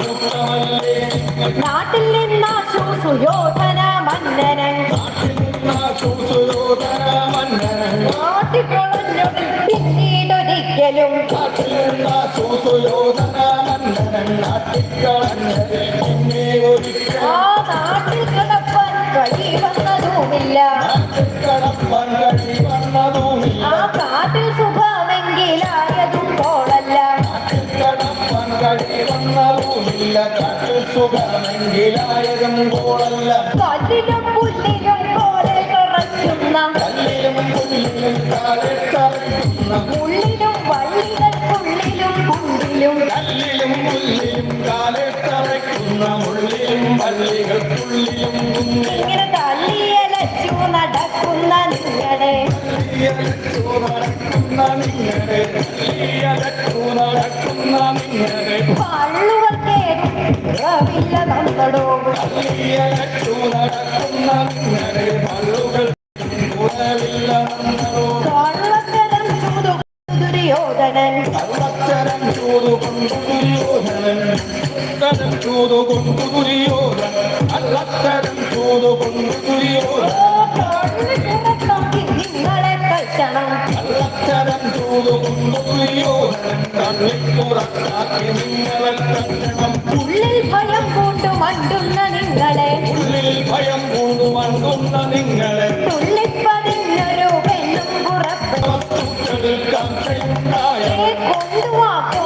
കൂട്ടമല്ലേ നാട്ടിൽ നിന്നാശു സുയോധന മന്നനൻ നാട്ടിക്കൊളഞ്ഞൊടി പിന്നീടൊരിക്കലും ആ നാട്ടിൽ കിടപ്പാൻ കഴിവന്നതുമില്ല നാട്ടിക്കടപ്പാൻ കഴി വന്നതുമില്ല കാട്ടിൽ സുഖമെങ്കിലായതും പോളല്ല കല്ലിലും പുല്ലിലും പോലെ തുറയ്ക്കുന്ന കല്ലിലും പുല്ലിലും കാലെ തറയ്ക്കുന്ന ഉള്ളിലും വള്ളികൾക്കുള്ളിലും കുണ്ടിലും കല്ലിലും പുല്ലിലും കാലെ ഇങ്ങനെ തള്ളിയലച്ചു നടക്കുന്ന നിങ്ങളെ അലച്ചു നടക്കുന്ന നിങ്ങളെ കുറവില്ല നമ്മളോ കള്ളത്തരം ചൂതു കൊണ്ടു ദുര്യോധനൻ ദുര്യോധനൻ. കള്ളത്തരം ചൂതുകൊണ്ടു ദുര്യോധനൻ. അത്തരം ചൂടുകൊണ്ടോ കണ്ണിപ്പുറത്താക്കി നിങ്ങളെ തട്ടണം ഉള്ളിൽ ഭയം കൊണ്ടു മണ്ടുന്ന നിങ്ങളെ. ഉള്ളിൽ ഭയം കൊണ്ടു മണ്ടുന്ന നിങ്ങളെ. തുള്ളിപ്പതിന്നൊരു പെണ്ണും പുറപ്പെടുക്കാൻ കൊണ്ടുവാക്കും